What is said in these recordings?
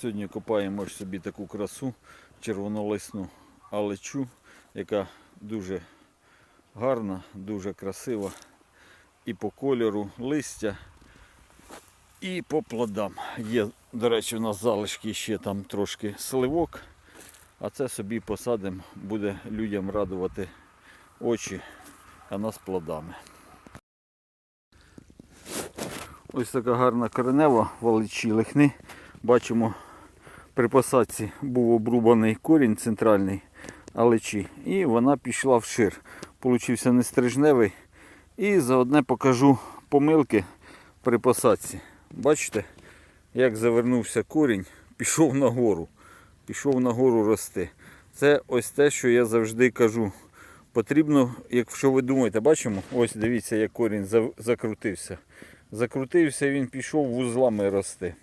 Сьогодні копаємо собі таку красу червонолисну алечу, яка дуже гарна, дуже красива. І по кольору листя, і по плодам. Є, до речі, у нас залишки ще там трошки сливок, а це собі посадимо, буде людям радувати очі, а нас плодами. Ось така гарна коренева валичі лихни. Бачимо, при посадці був обрубаний корінь центральний алечі, і вона пішла вшир. Получився нестрижневий. І заодне покажу помилки при посадці. Бачите, як завернувся корінь, пішов нагору. Пішов нагору рости. Це ось те, що я завжди кажу. Потрібно, якщо ви думаєте, бачимо, ось дивіться, як корінь закрутився. Закрутився, він пішов вузлами рости.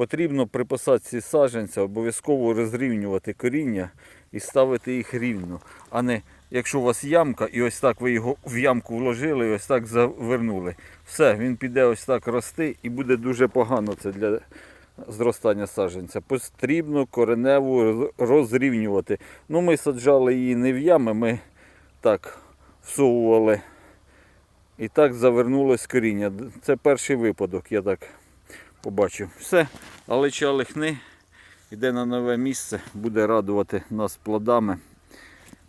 Потрібно при посадці саджанця обов'язково розрівнювати коріння і ставити їх рівно. А не якщо у вас ямка, і ось так ви його в ямку вложили, і ось так завернули. Все, він піде ось так рости і буде дуже погано це для зростання саджанця. Потрібно кореневу розрівнювати. Ну, ми саджали її не в ями, ми так всовували. І так завернулось коріння. Це перший випадок, я так побачив. Все, але лихни йде на нове місце, буде радувати нас плодами.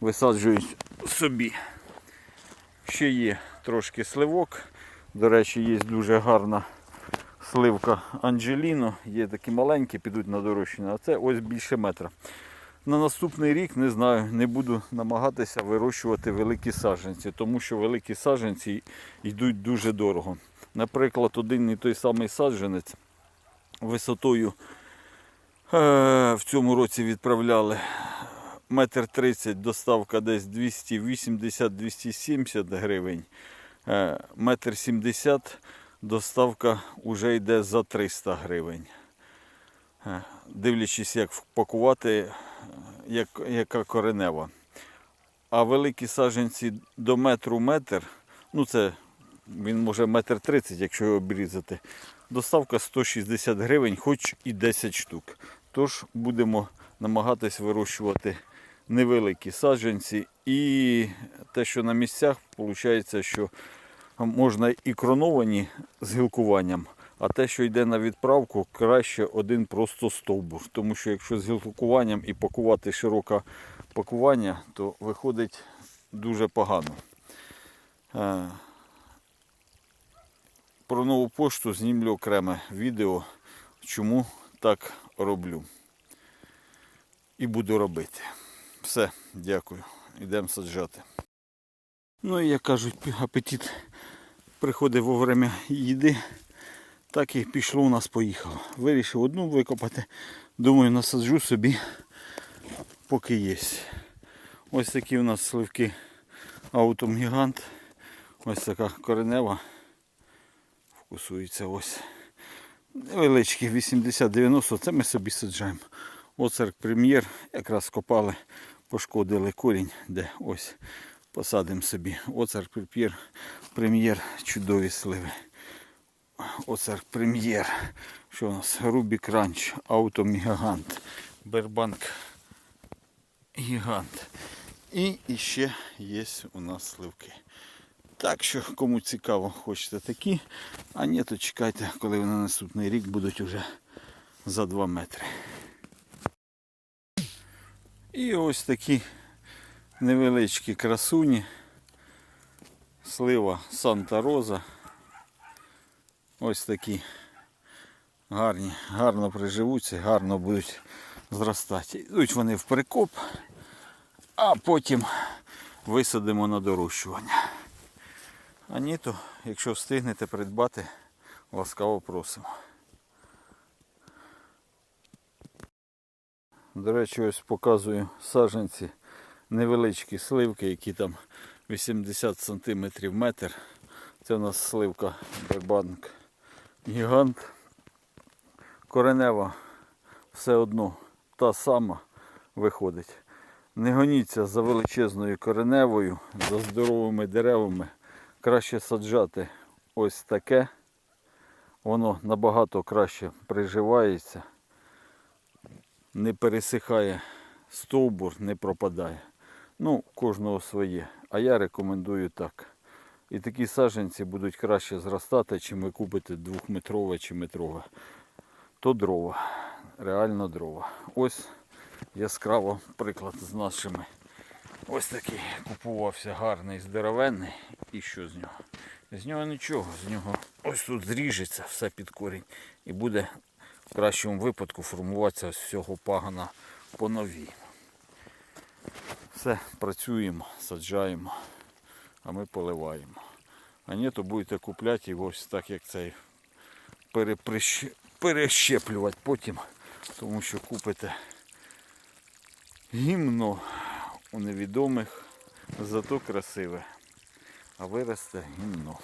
Висаджують собі. Ще є трошки сливок. До речі, є дуже гарна сливка Анджеліно. Є такі маленькі, підуть на дорощення, а це ось більше метра. На наступний рік не знаю, не буду намагатися вирощувати великі саджанці, тому що великі саджанці йдуть дуже дорого. Наприклад, один і той самий саджанець висотою е, в цьому році відправляли метр тридцять, доставка десь 280-270 гривень. Е, Метр сімдесят доставка вже йде за 300 гривень. Е, Дивлячись, як впакувати, як, яка коренева. А великі саджанці до метру метр, ну це він може метр тридцять, якщо його обрізати. Доставка 160 гривень, хоч і 10 штук. Тож будемо намагатись вирощувати невеликі саджанці. І те, що на місцях, виходить, що можна і кроновані з гілкуванням, а те, що йде на відправку, краще один просто стовбур. Тому що якщо з гілкуванням і пакувати широке пакування, то виходить дуже погано. Про нову пошту знімлю окреме відео, чому так роблю. І буду робити. Все, дякую. Йдемо саджати. Ну і як кажуть, апетит приходить вовремя їди. Так і пішло у нас поїхало. Вирішив одну викопати. Думаю, насаджу собі, поки є. Ось такі у нас сливки Аутом Гігант. Ось така коренева. Вкусується ось. Невеличкі 80-90, це ми собі саджаємо. Оцерк прем'єр. Якраз копали, пошкодили корінь, де ось посадимо собі. Оцерк прем'єр, прем'єр, чудові сливи. Оцерк прем'єр. Що у нас? Рубік Ранч, Аутом Гігант, Бербанк Гігант. І ще є у нас сливки. Так що, кому цікаво, хочете такі, а ні, то чекайте, коли вони на наступний рік будуть уже за 2 метри. І ось такі невеличкі красуні. Слива Санта Роза. Ось такі гарні, гарно приживуться, гарно будуть зростати. Йдуть вони в прикоп, а потім висадимо на дорощування. А ні, то, якщо встигнете придбати, ласкаво просимо. До речі, ось показую саджанці невеличкі сливки, які там 80 см метр. Це у нас сливка Бербанк Гігант. Коренева все одно та сама виходить. Не гоніться за величезною кореневою, за здоровими деревами. Краще саджати ось таке. Воно набагато краще приживається. не пересихає стовбур, не пропадає. Ну, кожного своє. А я рекомендую так. І такі саджанці будуть краще зростати, чим ви купите двохметрове чи метрове. То дрова. Реально дрова. Ось яскраво приклад з нашими. Ось такий купувався гарний, здоровенний. І що з нього? З нього нічого, з нього ось тут зріжеться все під корінь і буде в кращому випадку формуватися з цього пагана по новій. Все, працюємо, саджаємо, а ми поливаємо. А ні, то будете купляти його ось так, як цей переприщ- перещеплювати потім, тому що купите гімно у невідомих, зато красиве. А виросте гімно.